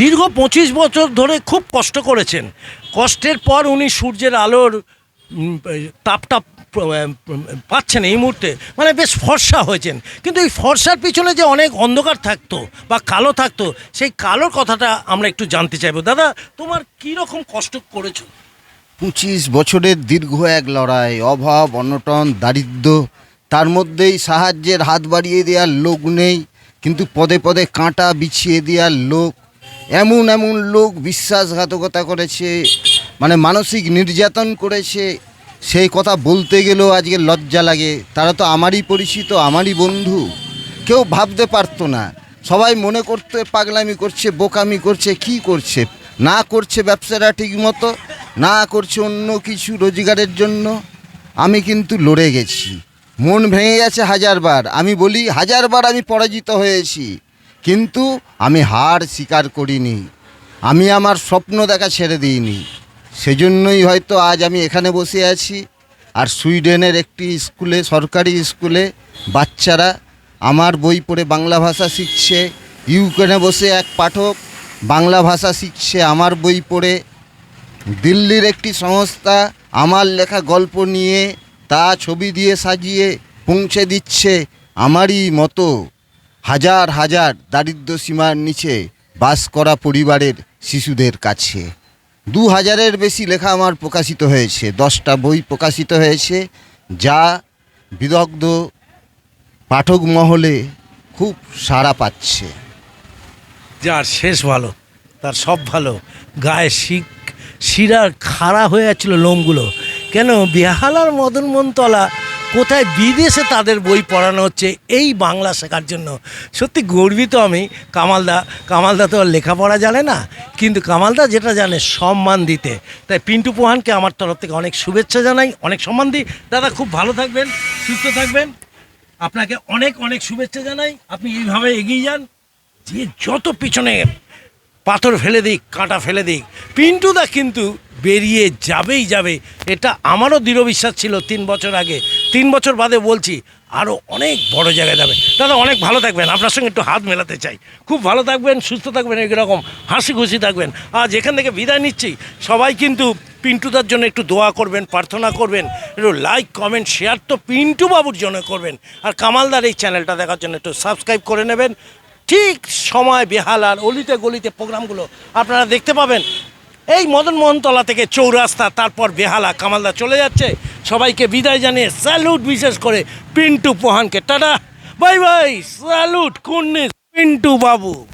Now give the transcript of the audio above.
দীর্ঘ পঁচিশ বছর ধরে খুব কষ্ট করেছেন। কষ্টের পর উনি সূর্যের আলোর তাপটা পাচ্ছেন এই মুহূর্তে। মানে বেশ ফর্সা হয়েছেন। কিন্তু এই ফর্সার পিছনে যে অনেক অন্ধকার থাকতো বা কালো থাকতো, সেই কালোর কথাটা আমরা একটু জানতে চাইব। দাদা, তোমার কী রকম কষ্ট করেছ? পঁচিশ বছরের দীর্ঘ এক লড়াই, অভাব, অনটন, দারিদ্র, তার মধ্যেই সাহায্যের হাত বাড়িয়ে দেওয়ার লোক নেই, কিন্তু পদে পদে কাঁটা বিছিয়ে দেওয়ার লোক এমন এমন লোক বিশ্বাসঘাতকতা করেছে মানে মানসিক নির্যাতন করেছে। সেই কথা বলতে গেলেও আজকে লজ্জা লাগে। তারা তো আমারই পরিচিত, আমারই বন্ধু। কেউ ভাবতে পারতো না। সবাই মনে করতে পাগলামি করছে, বোকামি করছে, কি করছে? না করছে ব্যবসাটা ঠিক মতো না করছে অন্য কিছু রোজগারের জন্য। আমি কিন্তু লড়ে গেছি। মন ভেঙে গেছে হাজারবার। আমি বলি, হাজারবার আমি পরাজিত হয়েছি। কিন্তু আমি হার স্বীকার করিনি। আমি আমার স্বপ্ন দেখা ছেড়ে দিইনি। সেজন্যই হয়তো আজ আমি এখানে বসে আছি। আর সুইডেনের একটি স্কুলে, সরকারি স্কুলে বাচ্চারা আমার বই পড়ে বাংলা ভাষা শিখছে। ইউক্রেনে বসে এক পাঠক বাংলা ভাষা শিখছে, আমার বই পড়ে। দিল্লির একটি সংস্থা আমার লেখা গল্প নিয়ে, তা ছবি দিয়ে সাজিয়ে পৌঁছে দিচ্ছে আমারই মতো। হাজার হাজার দারিদ্র সীমার নিচে বাস করা পরিবারের শিশুদের কাছে। দু হাজারের বেশি লেখা আমার প্রকাশিত হয়েছে, দশটা বই প্রকাশিত হয়েছে, যা বিদগ্ধ পাঠক মহলে খুব সাড়া পাচ্ছে। যার শেষ ভালো, তার সব ভালো। গায়ে শিখ শিরা খাড়া হয়ে যাচ্ছিল লোমগুলো। কেন? বেহালার মদন মনতলা কোথায় বিদেশে তাদের বই পড়ানো হচ্ছে এই বাংলা শেখার জন্য। সত্যি গর্বিত আমি। কামালদা কামালদা তো আর লেখাপড়া জানে না, কিন্তু কামালদা যেটা জানে সম্মান দিতে। তাই পিন্টু পোহানকে আমার তরফ থেকে অনেক শুভেচ্ছা জানাই, অনেক সম্মান দিই। দাদা, খুব ভালো থাকবেন, সুস্থ থাকবেন। আপনাকে অনেক অনেক শুভেচ্ছা জানাই। আপনি এইভাবে এগিয়ে যান, যে যত পিছনে পাথর ফেলে দিক, কাঁটা ফেলে দিক। পিন্টুদা কিন্তু বেরিয়ে যাবেই যাবে। এটা আমারও দৃঢ় বিশ্বাস ছিল তিন বছর আগে। তিন বছর বাদে বলছি আরও অনেক বড় জায়গায় যাবে। দাদা, অনেক ভালো থাকবেন। আপনার সঙ্গে একটু হাত মেলাতে চাই। খুব ভালো থাকবেন, সুস্থ থাকবেন, এরকম হাসি খুশি থাকবেন। আজ এখান থেকে বিদায় নিচ্ছি। সবাই কিন্তু পিন্টুদার জন্য একটু দোয়া করবেন, প্রার্থনা করবেন, একটু লাইক কমেন্ট শেয়ার তো পিন্টু বাবুর জন্য করবেন। আর কামালদার এই চ্যানেলটা দেখার জন্য একটু সাবস্ক্রাইব করে নেবেন। ঠিক সময় বেহালার অলিতে গলিতে প্রোগ্রামগুলো আপনারা দেখতে পাবেন। এই মদন মোহনতলা থেকে চৌরাস্তা, তারপর বেহালা, কামালদা চলে যাচ্ছে। সবাইকে বিদায় জানিয়ে স্যালুট বিশেষ করে পিন্টু পোহানকে। টাটা! Bye bye! স্যালুট কুন্নিস পিন্টু বাবু।